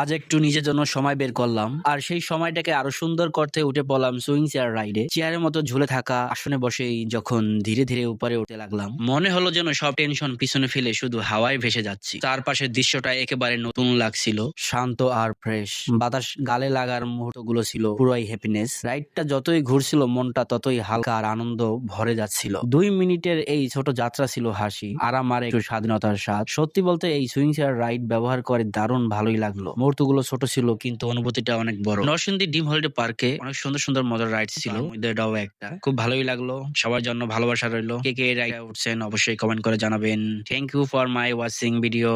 আজ একটু নিজের জন্য সময় বের করলাম। আর সেই সময়টাকে আরও সুন্দর করতে উঠে পড়লাম সুইং চেয়ার রাইডে। চেয়ারের মতো ঝুলে থাকা আসনে বসেই যখন ধীরে ধীরে উপরে উঠতে লাগলাম, মনে হলো যেন সব টেনশন পিছনে ফেলে শুধু হাওয়ায় ভেসে যাচ্ছি। তার চারপাশের দৃশ্যটা একেবারে নতুন লাগছিল। শান্ত আর ফ্রেশ। বাতাস গালে লাগার মুহূর্তগুলো ছিল পুরোই হ্যাপিনেস রাইডটা যতই ঘুরছিল, মনটা ততই হালকা আর আনন্দ ভরে যাচ্ছিল। দুই মিনিটের এই ছোট যাত্রা ছিল হাসি। আরাম আর একটু স্বাধীনতার স্বাদ। সত্যি বলতে এই সুইং চেয়ার রাইড ব্যবহার করে দারুণ ভালোই লাগল। মুহূর্তগুলো ছোট ছিল কিন্তু অনুভূতিটা অনেক বড়। নরসিংদী ডিম হলিডে পার্কে অনেক সুন্দর সুন্দর মজার রাইড ছিল। এটাও একটা। খুব ভালোই লাগল। সবার জন্য ভালোবাসা রইল। কে কে রাইড উঠছেন অবশ্যই কমেন্ট করে জানাবেন। Thank you for my watching video